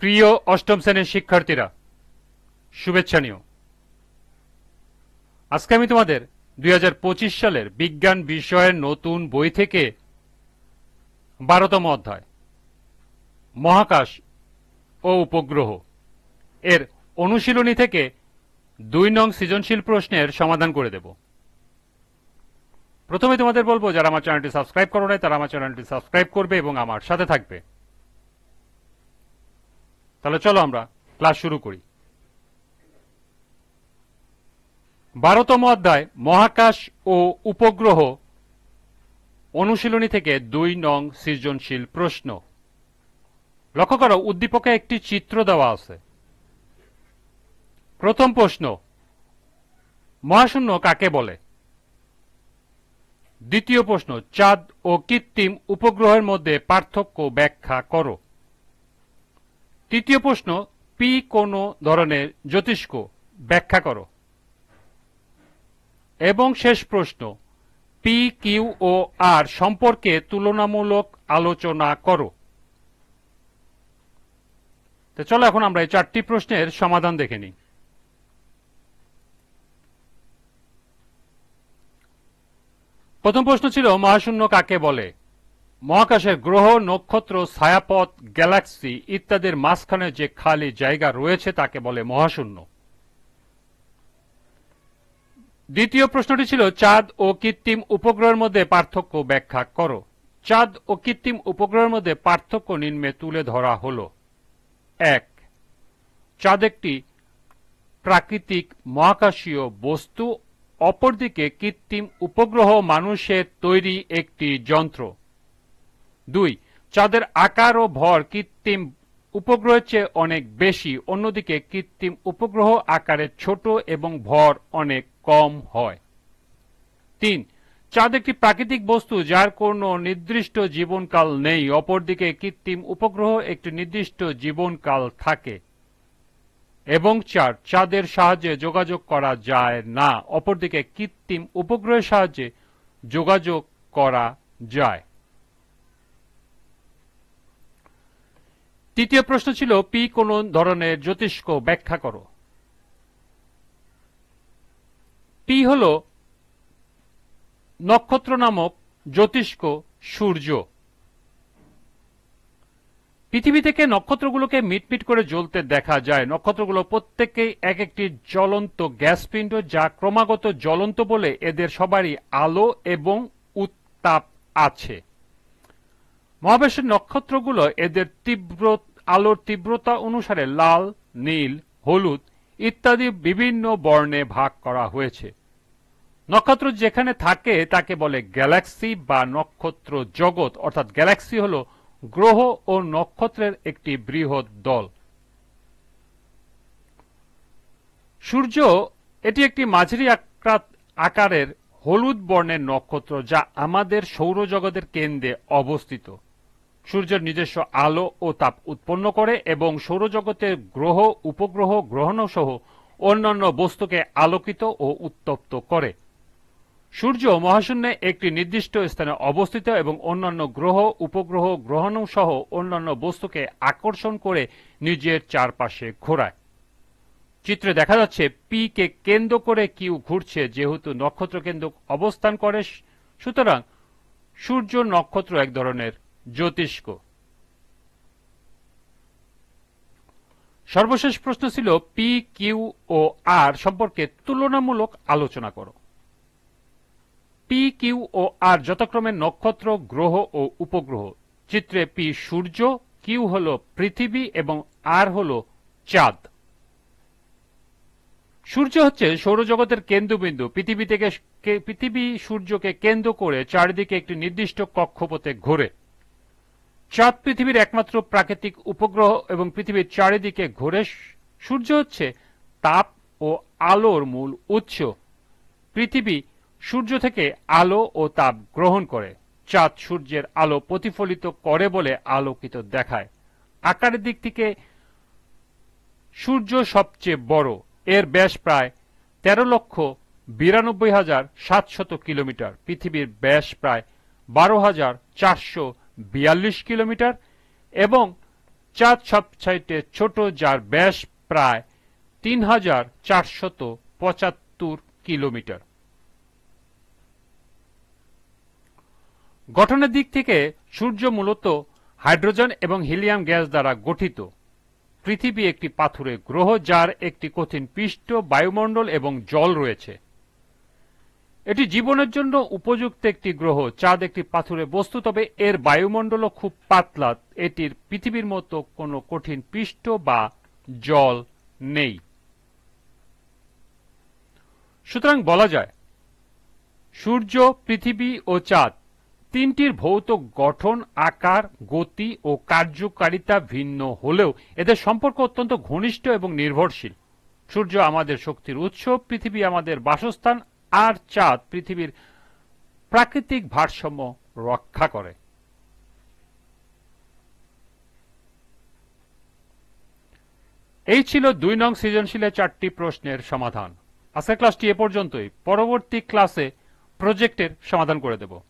প্রিয় অষ্টম শ্রেণির শিক্ষার্থীরা, শুভেচ্ছা আজকে আমি তোমাদের দুই হাজার পঁচিশ সালের বিজ্ঞান বিষয়ের নতুন বই থেকে বারোতম অধ্যায়, মহাকাশ ও উপগ্রহ এর অনুশীলনী থেকে দুই নং সৃজনশীল প্রশ্নের সমাধান করে দেব। প্রথমে তোমাদের বলব, যারা আমার চ্যানেলটি সাবস্ক্রাইব করো নাই, তারা আমার চ্যানেলটি সাবস্ক্রাইব করবে এবং আমার সাথে থাকবে। তাহলে চলো আমরা, ক্লাস শুরু করি। বারোতম অধ্যায়, মহাকাশ ও উপগ্রহ, অনুশীলনী থেকে দুই নং সৃজনশীল প্রশ্ন। লক্ষ্য করো, উদ্দীপকে একটি চিত্র দেওয়া আছে। প্রথম প্রশ্ন, মহাশূন্য কাকে বলে? দ্বিতীয় প্রশ্ন, চাঁদ ও কৃত্রিম উপগ্রহের মধ্যে পার্থক্য ব্যাখ্যা করো। তৃতীয় প্রশ্ন, পি কোন ধরনের জ্যোতিষ্ক? ব্যাখ্যা করো। এবং শেষ প্রশ্ন পি কিউ ও আর সম্পর্কে তুলনামূলক আলোচনা করো। তো চলো এখন আমরা এই চারটি প্রশ্নের সমাধান দেখে নিই। প্রথম প্রশ্ন ছিল, মহাশূন্য কাকে বলে? মহাকাশের গ্রহ, নক্ষত্র, ছায়াপথ, গ্যালাক্সি ইত্যাদির মাঝখানে যে খালি জায়গা রয়েছে তাকে বলে মহাশূন্য। দ্বিতীয় প্রশ্নটি ছিল, চাঁদ ও কৃত্রিম উপগ্রহের মধ্যে পার্থক্য ব্যাখ্যা করো। চাঁদ ও কৃত্রিম উপগ্রহের মধ্যে পার্থক্য নিম্নে তুলে ধরা হল। এক, চাঁদ একটি প্রাকৃতিক মহাকাশীয় বস্তু, অপরদিকে কৃত্রিম উপগ্রহ মানুষের তৈরি একটি যন্ত্র। দুই, চাঁদের আকার ও ভর কৃত্রিম উপগ্রহের চেয়ে অনেক বেশি, অন্যদিকে কৃত্রিম উপগ্রহ আকারে ছোট এবং ভর অনেক কম হয়। তিন, চাঁদ একটি প্রাকৃতিক বস্তু যার কোনো নির্দিষ্ট জীবনকাল নেই, অপরদিকে কৃত্রিম উপগ্রহ একটি নির্দিষ্ট জীবনকাল থাকে। এবং চার, চাঁদের সাহায্যে যোগাযোগ করা যায় না, অপরদিকে কৃত্রিম উপগ্রহের সাহায্যে যোগাযোগ করা যায়। তৃতীয় প্রশ্ন ছিল, পি কোন ধরনের জ্যোতিষ্ক ব্যাখ্যা করো? পি হল নক্ষত্র নামক জ্যোতিষ্ক সূর্য। পৃথিবী থেকে নক্ষত্রগুলোকে মিটমিট করে জ্বলতে দেখা যায়। নক্ষত্রগুলো প্রত্যেকেই এক একটি জ্বলন্ত গ্যাস পিণ্ড যা ক্রমাগত জ্বলন্ত বলে এদের সবারই আলো এবং উত্তাপ আছে। মহাবেশের নক্ষত্রগুলো এদের তীব্র আলোর তীব্রতা অনুসারে লাল, নীল, হলুদ ইত্যাদি বিভিন্ন বর্ণে ভাগ করা হয়েছে। নক্ষত্র যেখানে থাকে তাকে বলে গ্যালাক্সি বা নক্ষত্র জগৎ, অর্থাৎ গ্যালাক্সি হল গ্রহ ও নক্ষত্রের একটি বৃহৎ দল। সূর্য এটি একটি মাঝারি আকারের হলুদ বর্ণের নক্ষত্র যা আমাদের সৌরজগতের কেন্দ্রে অবস্থিত। সূর্যের নিজস্ব আলো ও তাপ উৎপন্ন করে এবং সৌরজগতের গ্রহ, উপগ্রহ গ্রহণ সহ অন্যান্য বস্তুকে আলোকিত ও উত্তপ্ত করে। সূর্য মহাশূন্যে একটি নির্দিষ্ট স্থানে অবস্থিত এবং অন্যান্য গ্রহ, উপগ্রহ গ্রহণ সহ অন্যান্য বস্তুকে আকর্ষণ করে নিজের চারপাশে ঘোরায়। চিত্রে দেখা যাচ্ছে পি কে কেন্দ্র করে কিউ ঘুরছে, যেহেতু নক্ষত্র কেন্দ্র অবস্থান করে, সুতরাং সূর্য নক্ষত্র এক ধরনের জ্যোতিষ্ক। সর্বশেষ প্রশ্ন ছিল পি কিউ ও আর সম্পর্কে তুলনামূলক আলোচনা করো। পি কিউ ও আর যথাক্রমে নক্ষত্র, গ্রহ ও উপগ্রহ। চিত্রে পি সূর্য কিউ হল পৃথিবী এবং আর হল চাঁদ। সূর্য হচ্ছে সৌরজগতের কেন্দ্রবিন্দু। পৃথিবী থেকে পৃথিবী সূর্যকে কেন্দ্র করে চারিদিকে একটি নির্দিষ্ট কক্ষপথে ঘোরে। চাঁদ পৃথিবীর একমাত্র প্রাকৃতিক উপগ্রহ এবং পৃথিবীর চারিদিকে ঘোরে সূর্য হচ্ছে তাপ ও আলোর মূল উৎস। পৃথিবী সূর্য থেকে আলো ও তাপ গ্রহণ করে। চাঁদ সূর্যের আলো প্রতিফলিত করে বলে আলোকিত দেখায়। আকারের দিক থেকে সূর্য সবচেয়ে বড়। এর ব্যাস প্রায় তেরো লক্ষ বিরানব্বই হাজার সাতশত কিলোমিটার। পৃথিবীর ব্যাস প্রায় বারো হাজার চারশো বিয়াল্লিশ কিলোমিটার এবং চাঁদ সবচাইতে ছোট, যার ব্যাস প্রায় তিন হাজার চারশত পঁচাত্তর কিলোমিটার। গঠনের দিক থেকে সূর্য মূলত হাইড্রোজেন এবং হিলিয়াম গ্যাস দ্বারা গঠিত। পৃথিবী একটি পাথুরে গ্রহ, যার একটি কঠিন পৃষ্ঠ, বায়ুমণ্ডল এবং জল রয়েছে। এটি জীবনের জন্য উপযুক্ত একটি গ্রহ, চাঁদ একটি পাথুরে বস্তু, তবে এর বায়ুমণ্ডলও খুব পাতলা। এটির পৃথিবীর মতো কোনো কঠিন পৃষ্ঠ বা জল নেই। সুতরাং বলা যায়, সূর্য, পৃথিবী ও চাঁদ তিনটির ভৌত গঠন, আকার, গতি ও কার্যকারিতা ভিন্ন হলেও এদের সম্পর্ক অত্যন্ত ঘনিষ্ঠ এবং নির্ভরশীল। সূর্য আমাদের শক্তির উৎস, পৃথিবী আমাদের বাসস্থান আর চাঁদ পৃথিবীর প্রাকৃতিক ভারসাম্য রক্ষা করে। এই ছিল দুই নং সৃজনশীলের চারটি প্রশ্নের সমাধান। আজকের ক্লাসটি এ পর্যন্তই। পরবর্তী ক্লাসে প্রজেক্টের সমাধান করে দেব।